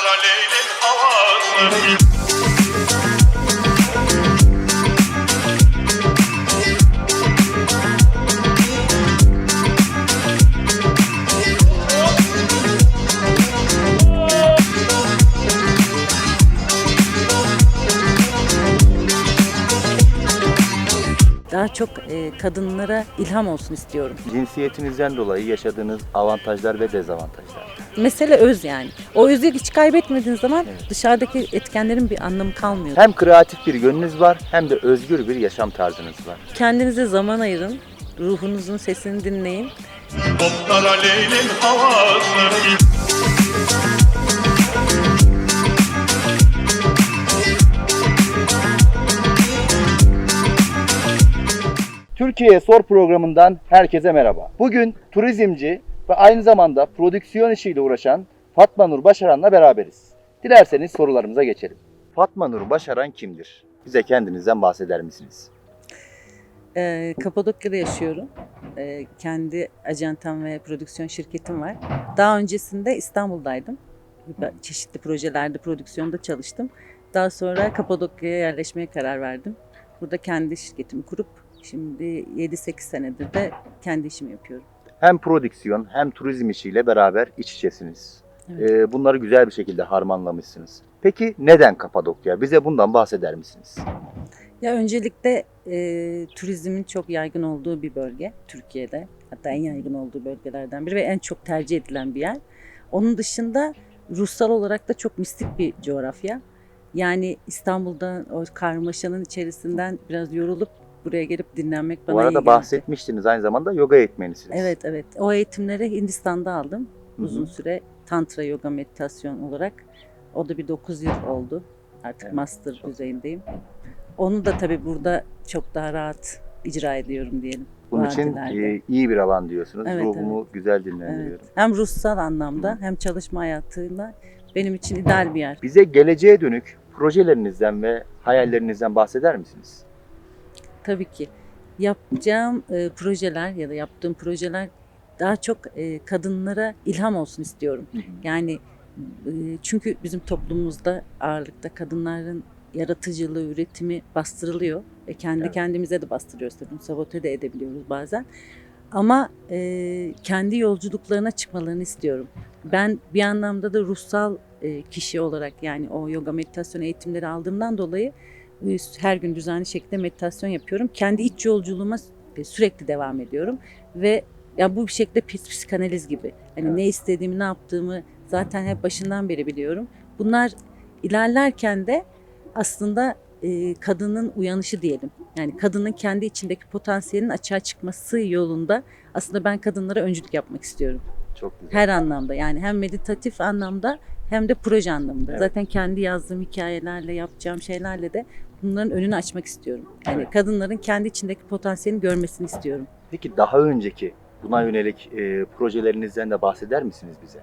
Botlara leylek havası Daha çok e, kadınlara ilham olsun istiyorum. Cinsiyetinizden dolayı yaşadığınız avantajlar ve dezavantajlar. Mesele öz yani. O özü hiç kaybetmediğin zaman dışarıdaki etkenlerin bir anlamı kalmıyor. Hem kreatif bir yönünüz var hem de özgür bir yaşam tarzınız var. Kendinize zaman ayırın. Ruhunuzun sesini dinleyin. Botlara leylek havası Türkiye Sor programından herkese merhaba. Bugün turizmci ve aynı zamanda prodüksiyon işiyle uğraşan Fatma Nur Başaran'la beraberiz. Dilerseniz sorularımıza geçelim. Fatma Nur Başaran kimdir? Bize kendinizden bahseder misiniz? Ee, Kapadokya'da yaşıyorum. Ee, kendi ajantam ve prodüksiyon şirketim var. Daha öncesinde İstanbul'daydım. Çeşitli projelerde prodüksiyonda çalıştım. Daha sonra Kapadokya'ya yerleşmeye karar verdim. Burada kendi şirketimi kurup şimdi 7-8 senedir de kendi işimi yapıyorum. Hem prodüksiyon hem turizm işiyle beraber iç içesiniz. Evet. Ee, bunları güzel bir şekilde harmanlamışsınız. Peki neden Kapadokya? Bize bundan bahseder misiniz? Ya öncelikle e, turizmin çok yaygın olduğu bir bölge Türkiye'de. Hatta en yaygın olduğu bölgelerden biri ve en çok tercih edilen bir yer. Onun dışında ruhsal olarak da çok mistik bir coğrafya. Yani İstanbul'da o karmaşanın içerisinden biraz yorulup buraya gelip dinlenmek bana Bu arada bahsetmiştiniz aynı zamanda yoga eğitmenisiniz. Evet evet. O eğitimleri Hindistan'da aldım. Hı hı. Uzun süre tantra yoga meditasyon olarak. O da bir 9 yıl oldu. Artık Evet, master çok. düzeyindeyim. Onu da tabii burada çok daha rahat icra ediyorum diyelim. Bunun için e, iyi bir alan diyorsunuz. Evet, Ruhumu güzel Evet. dinlendiriyorum. Hem ruhsal anlamda hem çalışma hayatında benim için ideal bir yer. Bize geleceğe dönük projelerinizden ve hayallerinizden bahseder misiniz? Tabii ki yapacağım e, projeler ya da yaptığım projeler daha çok e, kadınlara ilham olsun istiyorum. Yani e, çünkü bizim toplumumuzda ağırlıkta kadınların yaratıcılığı, üretimi bastırılıyor. Ve kendi Evet. kendimize de bastırıyoruz tabii. bunu Sabote de edebiliyoruz bazen. Ama e, kendi yolculuklarına çıkmalarını istiyorum. Ben bir anlamda da ruhsal e, kişi olarak yani o yoga meditasyon eğitimleri aldığımdan dolayı her gün düzenli şekilde meditasyon yapıyorum. Kendi iç yolculuğuma e, sürekli devam ediyorum ve ya bu bir şekilde psikanaliz gibi. Hani Evet. ne istediğimi, ne yaptığımı zaten hep başından beri biliyorum. Bunlar ilerlerken de aslında e, kadının uyanışı diyelim. Yani kadının kendi içindeki potansiyelin açığa çıkması yolunda aslında ben kadınlara öncülük yapmak istiyorum. Çok güzel. Her anlamda yani hem meditatif anlamda hem de proje anlamında. Evet. Zaten kendi yazdığım hikayelerle, yapacağım şeylerle de bunların önünü açmak istiyorum. Yani Evet. kadınların kendi içindeki potansiyelini görmesini istiyorum. Peki daha önceki buna yönelik e, projelerinizden de bahseder misiniz bize?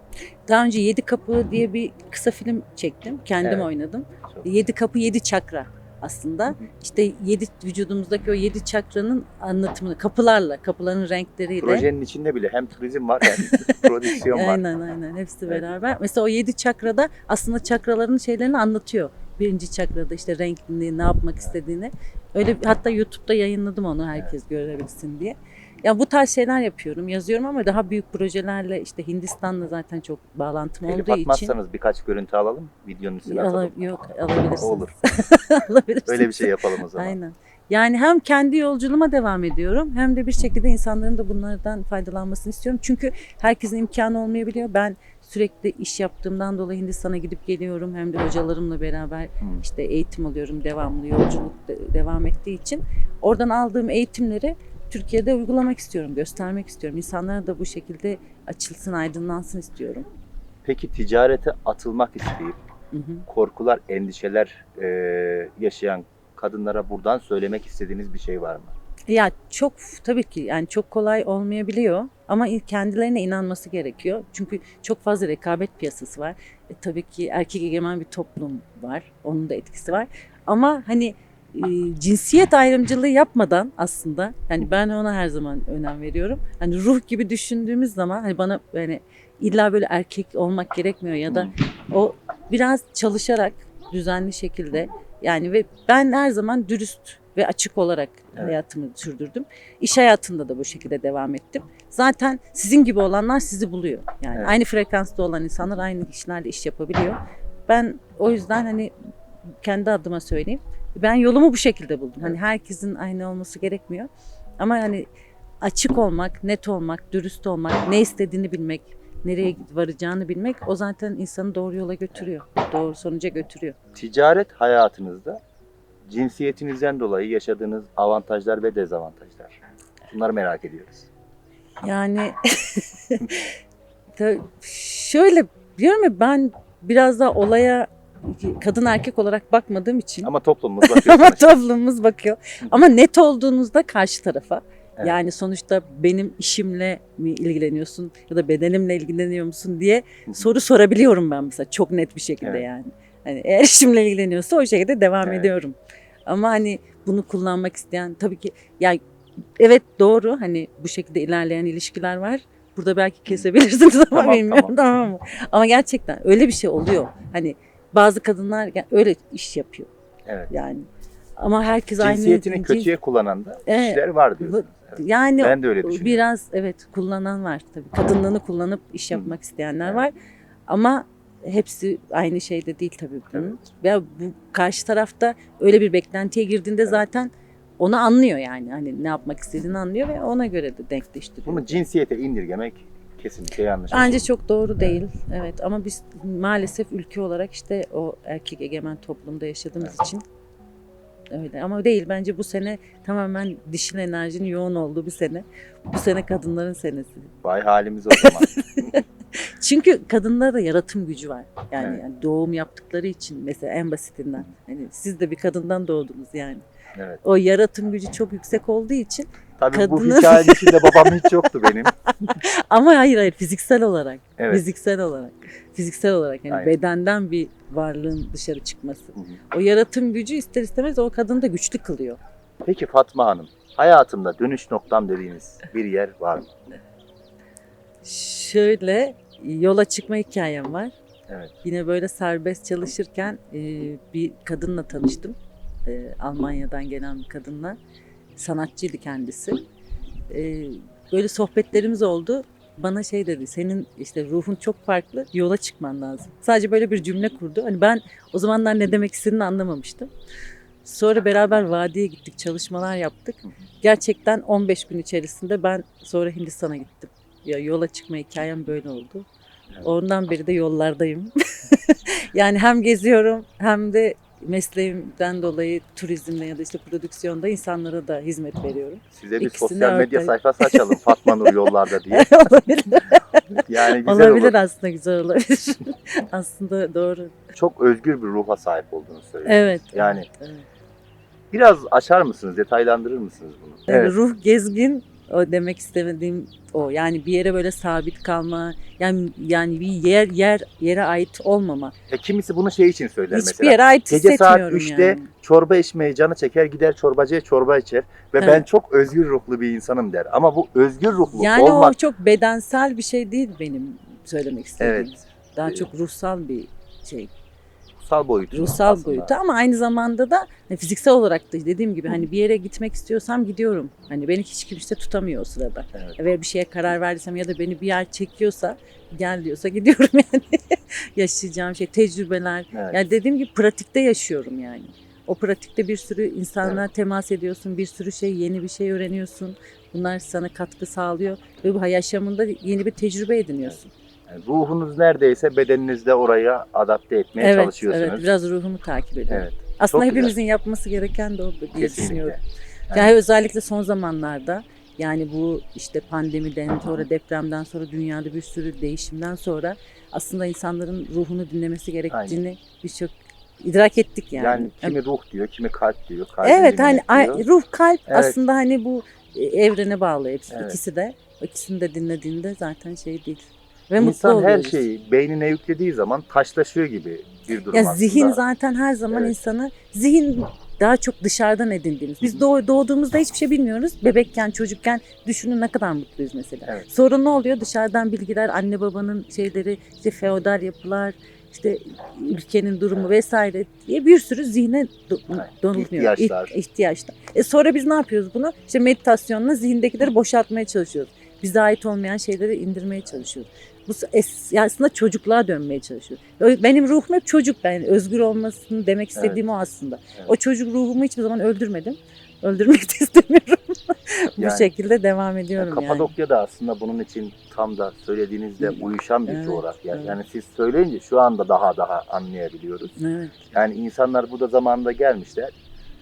Daha önce Yedi Kapı diye bir kısa film çektim. Kendim Evet. oynadım. Çok Yedi kapı, yedi çakra aslında. hı. İşte yedi vücudumuzdaki o yedi çakranın anlatımını kapılarla, kapıların renkleriyle. Projenin içinde bile hem turizm var hem prodüksiyon var. Aynen aynen hepsi Evet. beraber. Mesela o yedi çakrada aslında çakraların şeylerini anlatıyor. Birinci çakrada işte renkini, ne yapmak istediğini. Öyle hatta YouTube'da yayınladım onu herkes görebilsin diye. Ya bu tarz şeyler yapıyorum, yazıyorum ama daha büyük projelerle işte Hindistan'la zaten çok bağlantım Telif olduğu için. atmazsanız birkaç görüntü alalım. Videonun üstüne Ala- atalım. yok alabilirsiniz. Olur. alabilirsiniz. Öyle bir şey yapalım o zaman. Aynen. Yani hem kendi yolculuğuma devam ediyorum hem de bir şekilde insanların da bunlardan faydalanmasını istiyorum. Çünkü herkesin imkanı olmayabiliyor. Ben sürekli iş yaptığımdan dolayı Hindistan'a gidip geliyorum. Hem de hocalarımla beraber Hmm. işte eğitim alıyorum. Devamlı yolculuk de- devam ettiği için. Oradan aldığım eğitimleri Türkiye'de uygulamak istiyorum, göstermek istiyorum. İnsanlar da bu şekilde açılsın, aydınlansın istiyorum. Peki ticarete atılmak isteyip Hı hı. korkular, endişeler e, yaşayan kadınlara buradan söylemek istediğiniz bir şey var mı? Ya çok tabii ki yani çok kolay olmayabiliyor ama kendilerine inanması gerekiyor. Çünkü çok fazla rekabet piyasası var. E, tabii ki erkek egemen bir toplum var. Onun da etkisi var. Ama hani e, cinsiyet ayrımcılığı yapmadan aslında hani ben ona her zaman önem veriyorum. Hani ruh gibi düşündüğümüz zaman hani bana yani illa böyle erkek olmak gerekmiyor ya da o biraz çalışarak düzenli şekilde yani ve ben her zaman dürüst ve açık olarak Evet. hayatımı sürdürdüm. İş hayatında da bu şekilde devam ettim. Zaten sizin gibi olanlar sizi buluyor. Yani Evet. aynı frekansta olan insanlar aynı işlerle iş yapabiliyor. Ben o yüzden hani kendi adıma söyleyeyim. Ben yolumu bu şekilde buldum. Hani herkesin aynı olması gerekmiyor. Ama hani açık olmak, net olmak, dürüst olmak, ne istediğini bilmek, nereye varacağını bilmek o zaten insanı doğru yola götürüyor. Doğru sonuca götürüyor. Ticaret hayatınızda cinsiyetinizden dolayı yaşadığınız avantajlar ve dezavantajlar. Bunları merak ediyoruz. Yani şöyle diyorum ya ben biraz da olaya kadın erkek olarak bakmadığım için Ama toplumumuz bakıyor. ama toplumumuz bakıyor. Ama net olduğunuzda karşı tarafa. Evet. Yani sonuçta benim işimle mi ilgileniyorsun ya da bedenimle ilgileniyor musun diye soru sorabiliyorum ben mesela çok net bir şekilde Evet. yani. Hani eğer işimle ilgileniyorsa o şekilde devam Evet. ediyorum. Ama hani bunu kullanmak isteyen tabii ki yani evet doğru hani bu şekilde ilerleyen ilişkiler var. Burada belki kesebilirsiniz ama Tamam, bilmiyorum tamam mı? Ama gerçekten öyle bir şey oluyor. Hani bazı kadınlar öyle iş yapıyor Evet. yani. Ama herkes aynı Cinsiyetini cins- kötüye kullanan da Evet. kişiler var diyorsunuz. Evet. yani Ben de öyle düşünüyorum. biraz evet kullanan var tabii. Kadınlığını kullanıp iş yapmak isteyenler Evet. var. Ama hepsi aynı şeyde değil tabii bunun. Ve bu karşı tarafta öyle bir beklentiye girdiğinde Evet. zaten onu anlıyor yani. Hani ne yapmak istediğini anlıyor ve ona göre de denkleştiriyor. Bunu cinsiyete indirgemek kesinlikle yanlış. Bence çok doğru değil. Evet ama biz maalesef ülke olarak işte o erkek egemen toplumda yaşadığımız için öyle. Ama değil bence bu sene tamamen dişil enerjinin yoğun olduğu bir sene. Bu sene kadınların senesi. Vay halimiz o zaman. Çünkü kadınlarda da yaratım gücü var. Yani, Evet. yani doğum yaptıkları için mesela en basitinden. Hani siz de bir kadından doğdunuz yani. evet. O yaratım gücü çok yüksek olduğu için Tabii bu Kadının- hikayenin içinde babam hiç yoktu benim. ama hayır hayır fiziksel olarak. Evet. Fiziksel olarak. Fiziksel olarak yani Aynen. bedenden bir varlığın dışarı çıkması. Hı hı. O yaratım gücü ister istemez o kadını da güçlü kılıyor. Peki Fatma Hanım, hayatımda dönüş noktam dediğiniz bir yer var mı? Şöyle yola çıkma hikayem var. Evet. Yine böyle serbest çalışırken e, bir kadınla tanıştım. E, Almanya'dan gelen bir kadınla. Sanatçıydı kendisi. E, böyle sohbetlerimiz oldu. Bana şey dedi, senin işte ruhun çok farklı, yola çıkman lazım. Sadece böyle bir cümle kurdu. Hani ben o zamanlar ne demek istediğini anlamamıştım. Sonra beraber vadiye gittik, çalışmalar yaptık. Gerçekten 15 gün içerisinde ben sonra Hindistan'a gittim. Ya yola çıkma hikayem böyle oldu. Ondan beri de yollardayım. yani hem geziyorum hem de mesleğimden dolayı turizmde ya da işte prodüksiyonda insanlara da hizmet veriyorum. Size bir İkisini sosyal medya ortaya- sayfası açalım Fatma Nur yollarda diye. olabilir. Yani güzel olabilir olur. aslında güzel olabilir. aslında doğru. Çok özgür bir ruha sahip olduğunu söylüyorsunuz. Evet. Yani evet. biraz açar mısınız, detaylandırır mısınız bunu? Yani ruh gezgin o demek istemediğim o. Yani bir yere böyle sabit kalma, yani yani bir yer yer yere ait olmama. E, kimisi bunu şey için söyler Hiçbir mesela. yere ait Gece saat hissetmiyorum 3'te yani. çorba içmeye canı çeker gider çorbacıya çorba içer ve ben Evet. çok özgür ruhlu bir insanım der. Ama bu özgür ruhlu Yani olmak o çok bedensel bir şey değil benim söylemek istediğim. evet Daha Ee, çok ruhsal bir şey. Ruhsal boyutu. Ruhsal aslında. boyutu ama aynı zamanda da hani fiziksel olarak da dediğim gibi hani bir yere gitmek istiyorsam gidiyorum. Hani beni hiç kimse tutamıyor o sırada. Evet. Ve bir şeye karar verdiysem ya da beni bir yer çekiyorsa gel diyorsa gidiyorum yani. Yaşayacağım şey tecrübeler. Evet. Yani dediğim gibi pratikte yaşıyorum yani. O pratikte bir sürü insanla temas ediyorsun, bir sürü şey, yeni bir şey öğreniyorsun. Bunlar sana katkı sağlıyor ve bu yaşamında yeni bir tecrübe ediniyorsun. Yani ruhunuz neredeyse bedeninizde oraya adapte etmeye evet, çalışıyorsunuz. evet, biraz ruhumu takip ediyorum. Evet, Aslında çok güzel. hepimizin yapması gereken de o diye kesinlikle. düşünüyorum. Yani- Yani özellikle son zamanlarda yani bu işte pandemiden sonra depremden sonra dünyada bir sürü değişimden sonra aslında insanların ruhunu dinlemesi gerektiğini birçok idrak ettik yani. Yani kimi ruh diyor, kimi kalp diyor. Evet hani diyor. ruh kalp Evet. aslında hani bu e, evrene bağlı hepsi Evet. ikisi de. İkisini de dinlediğinde zaten şey değil. Ve mutlu İnsan her oluyoruz. şeyi beynine yüklediği zaman taşlaşıyor gibi bir durum Ya aslında. zihin zaten her zaman Evet. insanı zihin daha çok dışarıdan edindiğimiz. Biz doğ- doğduğumuzda hiçbir şey bilmiyoruz. Bebekken, çocukken düşünün ne kadar mutluyuz mesela. Evet. Sonra ne oluyor? Dışarıdan bilgiler, anne babanın şeyleri, işte feodal yapılar, işte ülkenin durumu vesaire diye bir sürü zihne do- Aynen. donuluyor. İhtiyaçlar. İh- ihtiyaçlar. E sonra biz ne yapıyoruz bunu? İşte meditasyonla zihindekileri boşaltmaya çalışıyoruz. Bize ait olmayan şeyleri indirmeye çalışıyoruz. Bu es- yani aslında çocukluğa dönmeye çalışıyoruz. Ö- Benim ruhum hep çocuk. Yani özgür olmasını demek istediğim o aslında. Evet. O çocuk ruhumu hiçbir zaman öldürmedim. Öldürmek de istemiyorum. Bu Yani- şekilde devam Yani ediyorum yani. Kapadokya da aslında bunun için tam da söylediğinizde uyuşan bir Evet, coğrafya. evet. Yani siz söyleyince şu anda daha daha anlayabiliyoruz. Evet, Yani insanlar burada zamanında gelmişler,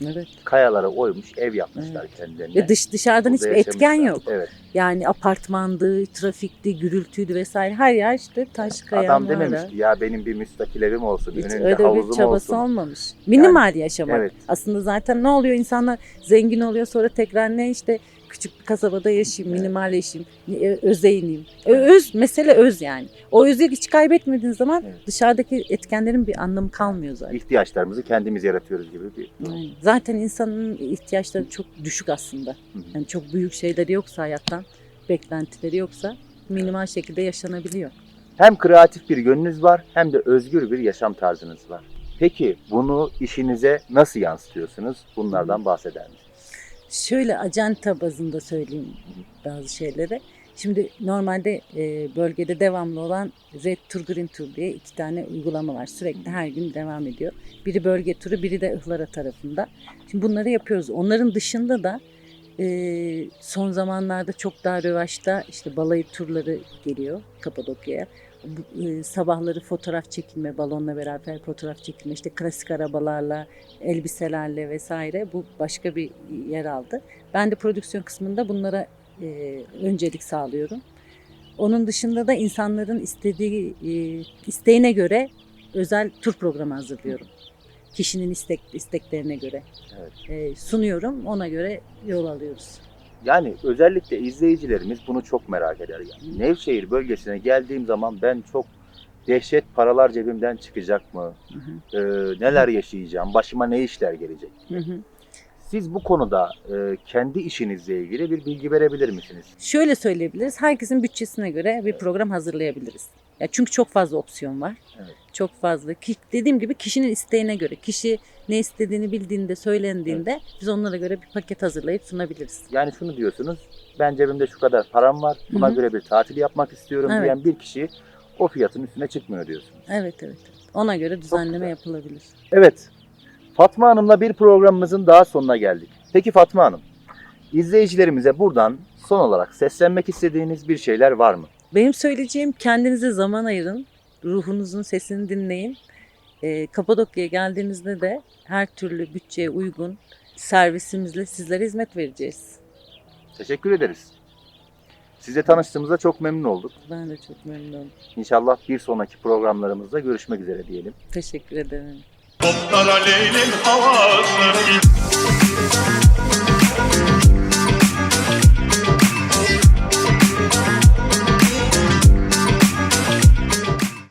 evet. kayalara oymuş, ev yapmışlar kendilerine. Ve dış dışarıdan Burada hiçbir etken yok. Evet. Yani apartmandı, trafikti, gürültüydü vesaire her yer işte taş kaya Adam mağara. dememiş ki ya benim bir müstakil evim olsun, Hiç önünde öyle bir havuzum çabası olsun. olmamış. Minimal yaşamak. Evet. Aslında zaten ne oluyor insanlar zengin oluyor sonra tekrar ne işte küçük bir kasabada yaşayayım, minimal yaşayayım, e, öze ineyim. Ö- Öz, mesele öz yani. O özü hiç kaybetmediğin zaman Evet. dışarıdaki etkenlerin bir anlamı kalmıyor zaten. İhtiyaçlarımızı kendimiz yaratıyoruz gibi bir Yani zaten insanın ihtiyaçları çok düşük aslında. Yani çok büyük şeyleri yoksa hayattan, beklentileri yoksa minimal şekilde yaşanabiliyor. Hem kreatif bir yönünüz var hem de özgür bir yaşam tarzınız var. Peki bunu işinize nasıl yansıtıyorsunuz? Bunlardan bahseder misiniz? Şöyle acenta bazında söyleyeyim bazı şeyleri. Şimdi normalde e, bölgede devamlı olan Red Tour Green Tour diye iki tane uygulama var. Sürekli her gün devam ediyor. Biri bölge turu, biri de Ihlara tarafında. Şimdi bunları yapıyoruz. Onların dışında da e, son zamanlarda çok daha rövaşta işte balayı turları geliyor Kapadokya'ya. E, sabahları fotoğraf çekilme, balonla beraber fotoğraf çekilme, işte klasik arabalarla, elbiselerle vesaire bu başka bir yer aldı. Ben de prodüksiyon kısmında bunlara e, öncelik sağlıyorum. Onun dışında da insanların istediği e, isteğine göre özel tur programı hazırlıyorum. Kişinin istek isteklerine göre Evet. e, sunuyorum. Ona göre yol alıyoruz. Yani özellikle izleyicilerimiz bunu çok merak eder. Yani Nevşehir bölgesine geldiğim zaman ben çok dehşet paralar cebimden çıkacak mı? Hı hı, Ee, neler yaşayacağım? Başıma ne işler gelecek? hı hı. Siz bu konuda e, kendi işinizle ilgili bir bilgi verebilir misiniz? Şöyle söyleyebiliriz. Herkesin bütçesine göre bir program hazırlayabiliriz. Ya çünkü çok fazla opsiyon var. Evet. Çok fazla. Ki, dediğim gibi kişinin isteğine göre, kişi ne istediğini bildiğinde, söylendiğinde biz onlara göre bir paket hazırlayıp sunabiliriz. Yani şunu diyorsunuz, ben cebimde şu kadar param var, buna göre bir tatil yapmak istiyorum Evet. diyen bir kişi o fiyatın üstüne çıkmıyor diyorsunuz. Evet evet. Ona göre düzenleme güzel. yapılabilir. Evet, Fatma Hanım'la bir programımızın daha sonuna geldik. Peki Fatma Hanım, izleyicilerimize buradan son olarak seslenmek istediğiniz bir şeyler var mı? Benim söyleyeceğim kendinize zaman ayırın. Ruhunuzun sesini dinleyin. Ee, Kapadokya'ya geldiğinizde de her türlü bütçeye uygun servisimizle sizlere hizmet vereceğiz. Teşekkür ederiz. Size tanıştığımıza çok memnun olduk. Ben de çok memnunum. İnşallah bir sonraki programlarımızda görüşmek üzere diyelim. Teşekkür ederim. Toplar aleyhinin havası